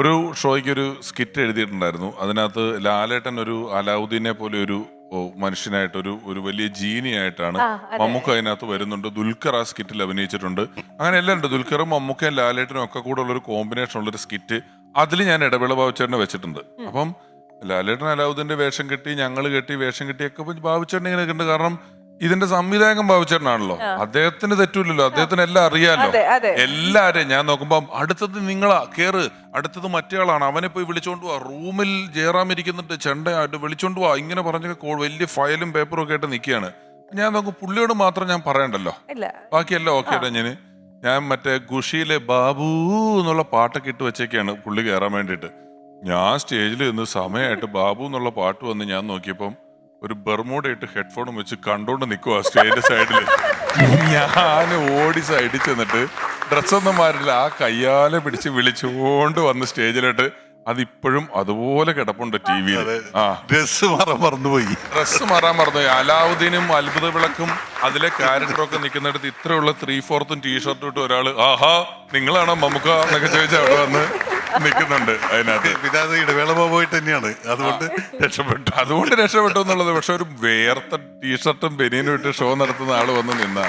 ഒരു ഷോയ്ക്ക് ഒരു സ്കിറ്റ് എഴുതിയിട്ടുണ്ടായിരുന്നു. അതിനകത്ത് ലാലേട്ടൻ ഒരു അലാവുദ്ദീനെ പോലെ ഒരു മനുഷ്യനായിട്ട് ഒരു ഒരു വലിയ ജീനിയായിട്ടാണ് മമ്മൂക്ക അതിനകത്ത് വരുന്നുണ്ട്. ദുൽഖർ ആ സ്കിറ്റിൽ അഭിനയിച്ചിട്ടുണ്ട്. അങ്ങനെ എല്ലാം ഉണ്ട്. ദുൽഖറും മമ്മൂക്കയും ലാലേട്ടനും ഒക്കെ കൂടെ ഉള്ള ഒരു കോമ്പിനേഷൻ ഉള്ള ഒരു സ്കിറ്റ് അതിൽ ഞാൻ ഇടവേള ബാബുച്ചേട്ടനെ വെച്ചിട്ടുണ്ട്. അപ്പം ലാലേട്ടൻ അലാവുദ്ദീന്റെ വേഷം കെട്ടി ഞങ്ങൾ കെട്ടി വേഷം കെട്ടിയൊക്കെ ബാബുച്ചേട്ടൻ ഇങ്ങനെ കണ്ട് കാരണം ഇതിന്റെ സംവിധായകൻ ബാബുച്ചേട്ടനാണല്ലോ അദ്ദേഹത്തിന് തെറ്റൂലല്ലോ. അദ്ദേഹത്തിന് എല്ലാം അറിയാലോ. എല്ലാരെയും ഞാൻ നോക്കുമ്പോ അടുത്തത് നിങ്ങളാ. കേറ്. അടുത്തത് മറ്റേ ആളാണ്. അവനെ പോയി വിളിച്ചോണ്ട് പോവാ റൂമിൽ ജയറാം ഇരിക്കുന്നുണ്ട്. ചെണ്ടയായിട്ട് വിളിച്ചോണ്ട് പോവാ ഇങ്ങനെ പറഞ്ഞ വലിയ ഫയലും പേപ്പറും ഒക്കെ ആയിട്ട് നിൽക്കുകയാണ്. ഞാൻ നോക്കും പുള്ളിയോട് മാത്രം ഞാൻ പറയണ്ടല്ലോ. ബാക്കിയെല്ലാം ഓക്കെ ഞാൻ ഞാൻ മറ്റേ ഖുഷിയിലെ ബാബു എന്നുള്ള പാട്ടൊക്കെ ഇട്ട് വെച്ചേക്കാണ് പുള്ളി കയറാൻ വേണ്ടിയിട്ട്. ഞാൻ സ്റ്റേജിൽ നിന്ന് സമയമായിട്ട് ബാബു എന്നുള്ള പാട്ട് വന്ന് ഞാൻ നോക്കിയപ്പം ഒരു ബർമോഡ ഇട്ട് ഹെഡ്ഫോണും വെച്ച് കണ്ടോണ്ട് നിൽക്കുക സ്റ്റേജിന്റെ സൈഡിൽ ഞാൻ ഓടി സൈഡിൽ ചെന്നിട്ട് ഡ്രസ്സൊന്നും മാറില്ല ആ കയ്യാലെ പിടിച്ച് വിളിച്ചുകൊണ്ട് വന്ന് സ്റ്റേജിലോട്ട് അതിപ്പോഴും അതുപോലെ കിടപ്പുണ്ട് ടി വി ആ. ഡ്രസ് മാറാൻ മറന്നുപോയി. ഡ്രസ് മാറാൻ മറന്നുപോയി അലാവുദ്ദീനും അത്ഭുത വിളക്കും അതിലെ ക്യാരക്ടറൊക്കെ നിൽക്കുന്നിടത്ത് ഇത്രയുള്ള ത്രീ ഫോർത്തും ടീഷർട്ടും ഇട്ട് ഒരാൾ ആഹാ നിങ്ങളാണോ മമ്മുക്ക? എന്നൊക്കെ ചോദിച്ചാൽ അവിടെ വന്ന് നിൽക്കുന്നുണ്ട് അതിനകത്ത്. അത് ഇടവേള പോയിട്ട് തന്നെയാണ്. അതുകൊണ്ട് രക്ഷപ്പെട്ടു. അതുകൊണ്ട് രക്ഷപ്പെട്ടു എന്നുള്ളത്. പക്ഷെ ഒരു വേർത്ത ടീഷർട്ടും ബനിയനും ഇട്ട് ഷോ നടത്തുന്ന ആൾ വന്ന് നിന്ന.